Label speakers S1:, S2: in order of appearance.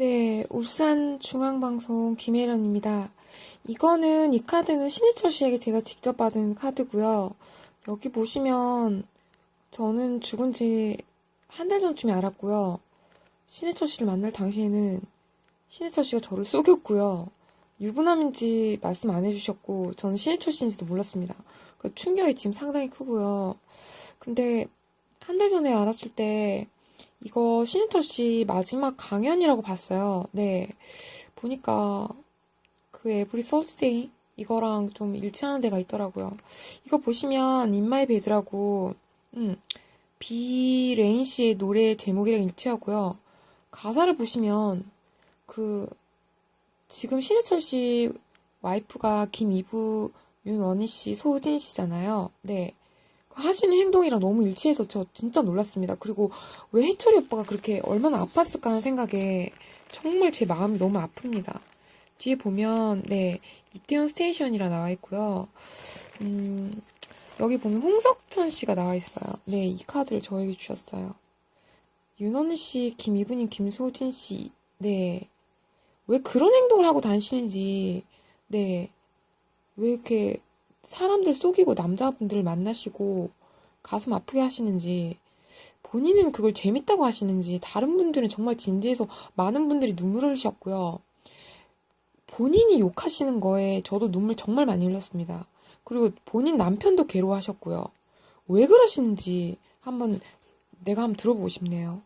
S1: 네, 울산 중앙방송 김혜련입니다. 이거는 이 카드는 신해철 씨에게 제가 직접 받은 카드고요. 여기 보시면 저는 죽은 지 한 달 전쯤에 알았고요. 신해철 씨를 만날 당시에는 신해철 씨가 저를 속였고요. 유부남인지 말씀 안 해주셨고 저는 신해철 씨인지도 몰랐습니다. 그 충격이 지금 상당히 크고요. 근데 한 달 전에 알았을 때 이거 신해철 씨 마지막 강연이라고 봤어요. 네. 보니까 그 에브리 서스데이 이거랑 좀 일치하는 데가 있더라고요. 이거 보시면 인마이 베드라고 음, 비레인 씨의 노래 제목이랑 일치하고요. 가사를 보시면 그 지금 신해철 씨 와이프가 김이부 윤원희 씨, 소진 씨잖아요. 네. 그 하시는 행동이랑 너무 일치해서 저 진짜 놀랐습니다. 그리고 왜 해철이 오빠가 그렇게 얼마나 아팠을까 하는 생각에 정말 제 마음이 너무 아픕니다. 뒤에 보면, 네, 이태원 스테이션이라 나와 있고요. 음, 여기 보면 홍석천 씨가 나와 있어요. 네, 이 카드를 저에게 주셨어요. 윤원희 씨, 김이부님, 김소진 씨, 네. 왜 그런 행동을 하고 다니시는지, 네. 왜 이렇게 사람들 속이고 남자분들을 만나시고 가슴 아프게 하시는지 본인은 그걸 재밌다고 하시는지 다른 분들은 정말 진지해서 많은 분들이 눈물을 흘리셨고요. 본인이 욕하시는 거에 저도 눈물 정말 많이 흘렸습니다. 그리고 본인 남편도 괴로워하셨고요. 왜 그러시는지 한번 내가 한번 들어보고 싶네요.